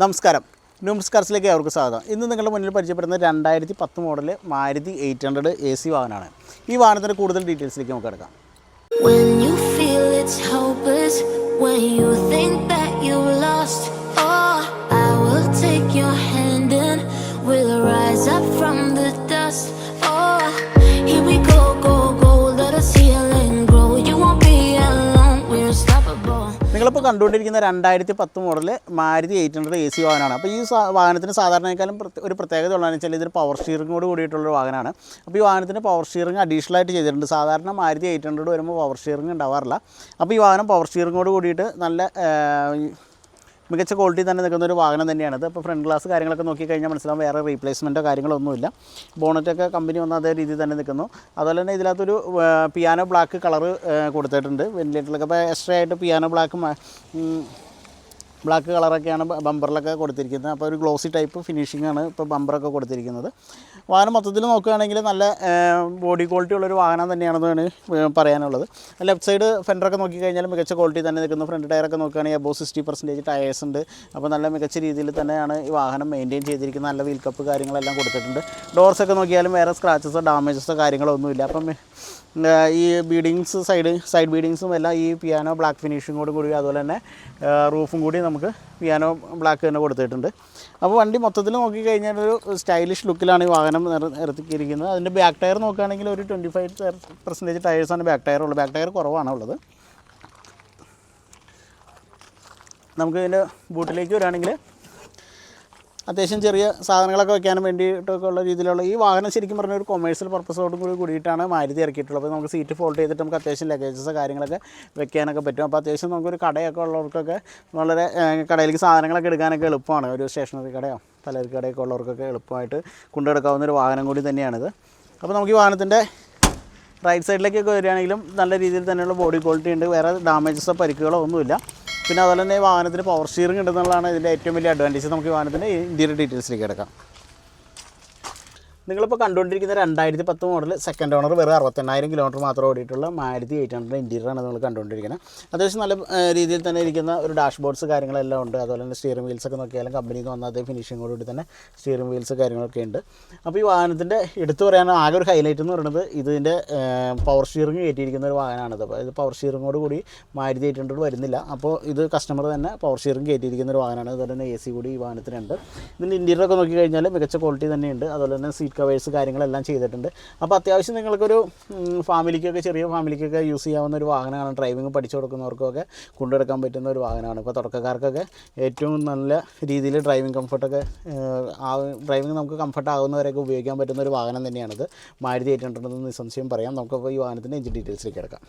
നമസ്കാരം. ന്യൂസ് കാർസിലേക്ക് അവർക്ക് സ്വാഗതം. ഇന്ന് നിങ്ങളുടെ മുന്നിൽ പരിചയപ്പെടുന്ന രണ്ടായിരത്തി പത്ത് model Maruti eight hundred A C വാഹനമാണ്. ഈ വാഹനത്തിന്റെ കൂടുതൽ ഡീറ്റെയിൽസിലേക്ക് നമുക്ക് and we'll rise up from the dust. നിങ്ങളിപ്പോൾ കണ്ടുകൊണ്ടിരിക്കുന്ന രണ്ടായിരത്തി പത്ത് model Maruti eight hundred A C വാഹനമാണ്. അപ്പോൾ ഈ വാഹനത്തിന് സാധാരണക്കാളും ഒരു പ്രത്യേകത ഉള്ളതെന്ന് വെച്ചാൽ ഇതൊരു പവർ സ്റ്റിയറിങ്ങോട് കൂടിയിട്ടുള്ളൊരു വാഹനമാണ്. അപ്പോൾ ഈ വാഹനത്തിന് പവർ സ്റ്റിയറിംഗ് അഡീഷണൽ ആയിട്ട് ചെയ്തിട്ടുണ്ട്. സാധാരണ മാരുതി എയ്റ്റ് ഹൺഡ്രഡ് വരുമ്പോൾ പവർ സ്റ്റിയറിംഗ് ഉണ്ടാവാറില്ല. അപ്പോൾ ഈ വാഹനം പവർ സ്റ്റിയറിങ്ങോട് കൂടിയിട്ട് നല്ല മികച്ച ക്വാളിറ്റി തന്നെ നിൽക്കുന്ന ഒരു വാഹനം തന്നെയാണിത് അപ്പോൾ ഫ്രണ്ട് ഗ്ലാസ് കാര്യങ്ങളൊക്കെ നോക്കിക്കഴിഞ്ഞാൽ മനസ്സിലാവും വേറെ റീപ്ലേസ്മെന്റോ കാര്യങ്ങളോ ഒന്നുമില്ല ബോണറ്റൊക്കെ കമ്പനി വന്ന അതേ രീതിയിൽ തന്നെ നിൽക്കുന്നു. അതുപോലെ തന്നെ ഇതിനകത്തൊരു പിയാനോ ബ്ലാക്ക് കളർ കൊടുത്തിട്ടുണ്ട്. വെന്റിലേറ്ററിലൊക്കെ അപ്പോൾ എക്സ്ട്രാ ആയിട്ട് പിയാനോ ബ്ലാക്ക് ബ്ലാക്ക് കളറൊക്കെയാണ് ബമ്പറിലൊക്കെ കൊടുത്തിരിക്കുന്നത്. അപ്പോൾ ഒരു ഗ്ലോസി ടൈപ്പ് ഫിനിഷിംഗ് ആണ് ഇപ്പോൾ ബമ്പറൊക്കെ കൊടുത്തിരിക്കുന്നത്. വാഹനം മൊത്തത്തിൽ നോക്കുകയാണെങ്കിൽ നല്ല ബോഡി ക്വാളിറ്റി ഉള്ളൊരു വാഹനം തന്നെയാണെന്നാണ് പറയാനുള്ളത്. ലെഫ്റ്റ് സൈഡ് ഫെൻഡറൊക്കെ നോക്കിക്കഴിഞ്ഞാൽ മികച്ച ക്വാളിറ്റി തന്നെ നിൽക്കുന്നു. ഫ്രണ്ട് ടയറൊക്കെ നോക്കുകയാണെങ്കിൽ അബോ സിക്സ്റ്റി പെർസെന്റേജ് ടയേഴ്സ് ഉണ്ട്. അപ്പോൾ നല്ല മികച്ച രീതിയിൽ തന്നെയാണ് ഈ വാഹനം മെയിന്റെയിൻ ചെയ്തിരിക്കുന്നത്. നല്ല വീൽ കപ്പ് കാര്യങ്ങളെല്ലാം കൊടുത്തിട്ടുണ്ട്. ഡോർസൊക്കെ നോക്കിയാലും വേറെ സ്ക്രാച്ചസോ ഡാമേജസോ കാര്യങ്ങളോ ഒന്നുമില്ല. അപ്പം ഈ ബീഡിങ്സ് സൈഡ് സൈഡ് ബീഡിങ്സും എല്ലാം ഈ പിയാനോ ബ്ലാക്ക് ഫിനിഷിങ്ങോട് കൂടി അതുപോലെ തന്നെ റൂഫും കൂടി നമുക്ക് പിയാനോ ബ്ലാക്ക് തന്നെ കൊടുത്തിട്ടുണ്ട്. അപ്പോൾ വണ്ടി മൊത്തത്തിൽ നോക്കിക്കഴിഞ്ഞാൽ ഒരു സ്റ്റൈലിഷ് ലുക്കിലാണ് ഈ വാഹനം നിർത്തിക്കിയിരിക്കുന്നത് അതിന്റെ ബാക്ക് ടയർ നോക്കുകയാണെങ്കിൽ ഒരു ട്വന്റി ഫൈവ് പെർസെന്റേജ് ടയേഴ്സാണ് ബാക്ക് ടയർ ഉള്ളത്. ബാക്ക് ടയർ കുറവാണ് ഉള്ളത്. നമുക്ക് ഇതിന്റെ ബൂട്ടിലേക്ക് വരികയാണെങ്കിൽ അത്യാവശ്യം ചെറിയ സാധനങ്ങളൊക്കെ വെക്കാനും വേണ്ടിയിട്ടൊക്കെ ഉള്ള രീതിയിലുള്ള ഈ വാഹനം ശരിക്കും പറഞ്ഞ ഒരു കൊമേഴ്സ്യൽ പർപ്പസോട് കൂടി കൂടിയിട്ടാണ് മാരുതി ഇറക്കിയിട്ടുള്ളത്. അപ്പോൾ നമുക്ക് സീറ്റ് ഫോൾഡ് ചെയ്തിട്ട് നമുക്ക് അത്യാവശ്യം ലഗേജസ് കാര്യങ്ങളൊക്കെ വെക്കാനൊക്കെ പറ്റും. അപ്പോൾ അത്യാവശ്യം നമുക്കൊരു കടയൊക്കെ ഉള്ളവർക്കൊക്കെ വളരെ കടയിലേക്ക് സാധനങ്ങളൊക്കെ എടുക്കാനൊക്കെ എളുപ്പമാണ്. ഒരു സ്റ്റേഷനറി കടയോ പലചരക്ക് കടയൊക്കെ ഉള്ളവർക്കൊക്കെ എളുപ്പമായിട്ട് കൊണ്ടെടുക്കാവുന്ന ഒരു വാഹനം കൂടി തന്നെയാണിത്. അപ്പോൾ നമുക്ക് ഈ വാഹനത്തിന്റെ റൈറ്റ് സൈഡിലേക്കൊക്കെ വരികയാണെങ്കിലും നല്ല രീതിയിൽ തന്നെയുള്ള ബോഡി ക്വാളിറ്റി ഉണ്ട്. വേറെ ഡാമേജസോ പരിക്കുകളോ ഒന്നുമില്ല. പിന്നെ അതുപോലെ തന്നെ വാഹനത്തിന് പവർ സ്റ്റിയറിംഗ് ഉണ്ടെന്നുള്ളതാണ് ഇതിന്റെ ഏറ്റവും വലിയ അഡ്വാന്റേജ് നമുക്ക് ഈ വാഹനത്തിന്റെ ഇന്റീരിയർ ഡീറ്റെയിൽസിലേക്ക് കിടക്കാം. നിങ്ങളിപ്പോൾ കണ്ടുകൊണ്ടിരിക്കുന്ന രണ്ടായിരത്തി പത്ത് മോഡൽ സെക്കൻഡ് ഓണർ വെറും അറുപത്തെണ്ണായിരം കിലോമീറ്റർ മാത്രം ഓടിയിട്ടുള്ള. മാരുതി എയ്റ്റ് ഹൺഡ്രഡ് ഇന്റീരിയറാണ് നിങ്ങൾ കണ്ടുകൊണ്ടിരിക്കുന്നത് അത്യാവശ്യം നല്ല രീതിയിൽ തന്നെ ഇരിക്കുന്ന ഒരു ഡാഷ് ബോർഡ്സ് കാര്യങ്ങളെല്ലാം ഉണ്ട്. അതുപോലെ തന്നെ സ്റ്റിയറിംഗ് വീൽസ് ഒക്കെ നോക്കിയാലും കമ്പനിയിൽ നിന്ന് വന്നാൽ ഫിനിഷിംഗ് ഫിനിഷിങ്ങോടുകൂടി തന്നെ സ്റ്റിയറിംഗ് വീൽസ് കാര്യങ്ങളൊക്കെ ഉണ്ട്. അപ്പോൾ ഈ വാഹനത്തിന്റെ എടുത്തു പറയാൻ ആകെ ഒരു ഹൈലൈറ്റ് എന്ന് പറയുന്നത് ഇതിന്റെ പവർ സ്റ്റിയറിംഗ് കയറ്റിയിരിക്കുന്ന ഒരു വാഹനമാണിത്. അപ്പോൾ ഇത് പവർ സ്റ്റിയറിങ്ങോട് കൂടി മാരുതി എയ്റ്റ് ഹൺഡ്രഡ് വരുന്നില്ല. അപ്പോൾ ഇത് കസ്റ്റമർ തന്നെ പവർ സ്റ്റിയറിംഗ് കയറ്റിയിരിക്കുന്ന ഒരു വാഹനമാണ്. അതുപോലെ തന്നെ എ സി കൂടി ഈ വാഹനത്തിനുണ്ട്. ഇതിന്റെ ഇന്റീരിയറൊക്കെ നോക്കിക്കഴിഞ്ഞാൽ മികച്ച ക്വാളിറ്റി തന്നെയുണ്ട്. അതുപോലെ തന്നെ സീറ്റ് കവേഴ്സ് കാര്യങ്ങളെല്ലാം ചെയ്തിട്ടുണ്ട്. അപ്പോൾ അത്യാവശ്യം നിങ്ങൾക്കൊരു ഫാമിലിക്കൊക്കെ ചെറിയ ഫാമിലിക്കൊക്കെ യൂസ് ചെയ്യാവുന്ന ഒരു വാഹനമാണ്. ഡ്രൈവിംഗ് പഠിച്ചു കൊടുക്കുന്നവർക്കൊക്കെ കൊണ്ടുനടക്കാൻ പറ്റുന്ന ഒരു വാഹനമാണ്. ഇപ്പോൾ തുടക്കക്കാർക്കൊക്കെ ഏറ്റവും നല്ല രീതിയിൽ ഡ്രൈവിംഗ് കംഫർട്ടൊക്കെ ഡ്രൈവിംഗ് നമുക്ക് കംഫർട്ട് ആകുന്നവരെയൊക്കെ ഉപയോഗിക്കാൻ പറ്റുന്ന ഒരു വാഹനം തന്നെയാണിത്. മാരുതി എയ്റ്റ് നിസ്സംശയം പറയാം. നമുക്കപ്പോൾ ഈ വാഹനത്തിന്റെ എഞ്ചിൻ ഡീറ്റെയിൽസിലേക്ക് കിടക്കാം.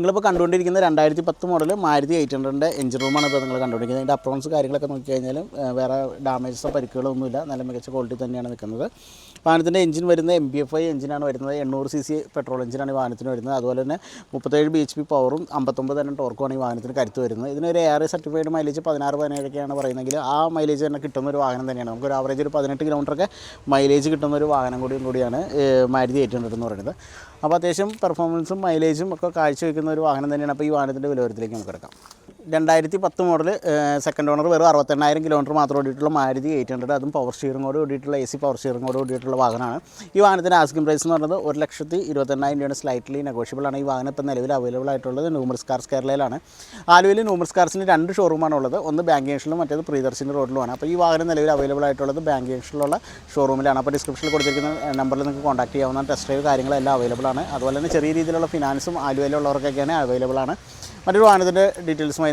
നിങ്ങളിപ്പോൾ കണ്ടുകൊണ്ടിരിക്കുന്ന രണ്ടായിരത്തി പത്ത് മോഡൽ മാരുതി എയ്റ്റ് ഹൺഡ്രഡിന്റെ എഞ്ചിൻ റൂമാണ് ഇപ്പോൾ നിങ്ങൾ കണ്ടുകൊണ്ടിരിക്കുന്നത്. അതിന്റെ അപ്രോൺസ് കാര്യങ്ങളൊക്കെ നോക്കി കഴിഞ്ഞാലും വേറെ ഡാമേജസോ പരിക്കുകളോ ഒന്നുമില്ല നല്ല മികച്ച ക്വാളിറ്റി തന്നെയാണ് നിൽക്കുന്നത്. വാഹനത്തിന്റെ എഞ്ചിൻ വരുന്നത് എം ബി എഫ് ഐ എഞ്ചിനാണ് വരുന്നത്. എണ്ണൂറ് സി സി പെട്രോൾ എഞ്ചിനാണ് ഈ വാഹനത്തിന് വരുന്നത്. അതുപോലെ തന്നെ മുപ്പത്തേഴ് ബി എച്ച് പി പവറും അമ്പത്തൊമ്പത് തന്നെ ടോർക്കുമാണ് ഈ വാഹനത്തിന് കരുത്ത് വരുന്നത്. ഇതിനൊരു എയർ സർട്ടിഫൈഡ് മൈലേജ് പതിനാറ് പതിനേഴൊക്കെയാണ് പറയുന്നതെങ്കിൽ ആ മൈലേജ് തന്നെ കിട്ടുന്ന ഒരു വാഹനം തന്നെയാണ്. നമുക്കൊരു ആവറേജ് ഒരു പതിനെട്ട് കിലോമീറ്ററൊക്കെ മൈലേജ് കിട്ടുന്ന ഒരു വാഹനം കൂടിയും കൂടിയാണ് മാരുതി എയ്റ്റ് ഹൺഡ്രഡ് എന്ന് പറയുന്നത്. അപ്പോൾ അത്യാവശ്യം പെർഫോമൻസും മൈലേജും ഒക്കെ കാഴ്ചവെക്കുന്ന ഒരു വാഹനം തന്നെയാണ്. അപ്പോൾ ഈ വാഹനത്തിന്റെ വിലവരത്തിലേക്ക് നമുക്ക് കിടക്കാം. രണ്ടായിരത്തി പത്ത് മോഡൽ സെക്കൻഡ് ഓണർ വെറും അറുപത്തെണ്ണായിരം കിലോമീറ്റർ മാത്രം ഓടിയിട്ടുള്ള മാരുതി എയ്റ്റ് ഹൺഡ്രഡ് അതും പവർ സ്റ്റിയറിങ്ങോട് ഓടിയിട്ടുള്ള എ സി പവർ സ്റ്റിയറിങ്ങോട് ഓടിയിട്ടുള്ള വാഹനമാണ്. ഈ വാഹനത്തിന്റെ ആസ്കിംഗ് പ്രൈസ് എന്ന് പറയുന്നത് ഒരു ലക്ഷത്തി ഇരുപത്തെണ്ണായിരം രൂപയാണ്. സ്ലൈറ്റ്ലി നെഗോഷ്യബിൾ ആണ്. ഈ വാഹനം ഇപ്പോൾ നിലവിൽ അവൈലബിൾ ആയിട്ടുള്ളത് ന്യൂമർസ് കാർസ് കേരളയിലാണ്. ആലുവയിൽ ന്യൂമർസ് കാർസിന് രണ്ട് ഷോറൂമാണ് ഉള്ളത്. ഒന്ന് ബാങ്ക് ജംഗ്ഷനിലും മറ്റേത് പ്രിയദർശിനി റോഡിലുമാണ് അപ്പോൾ ഈ വാഹനം നിലവിൽ അവൈലബിൾ ആയിട്ടുള്ളത് ബാങ്ക് ജംഗ്ഷനിലുള്ള ഷോറൂമിലാണ് അപ്പോൾ ഡിസ്ക്രിപ്ഷനിൽ കൊടുത്തിരിക്കുന്ന നമ്പറിൽ നിങ്ങൾക്ക് കോൺടാക്ട് ചെയ്യാവുന്ന ടെസ്റ്റ് ഡ്രൈവ് കാര്യങ്ങളെല്ലാം അവൈലബിൾ ആണ്. അതുപോലെ തന്നെ ചെറിയ രീതിയിലുള്ള ഫിനാൻസും ആലുവയിലുള്ളവർക്കൊക്കെയാണ് അവൈലബിൾ ആണ്. മറ്റൊരു വാഹനത്തിന്റെ ഡീറ്റെയിൽസുമായി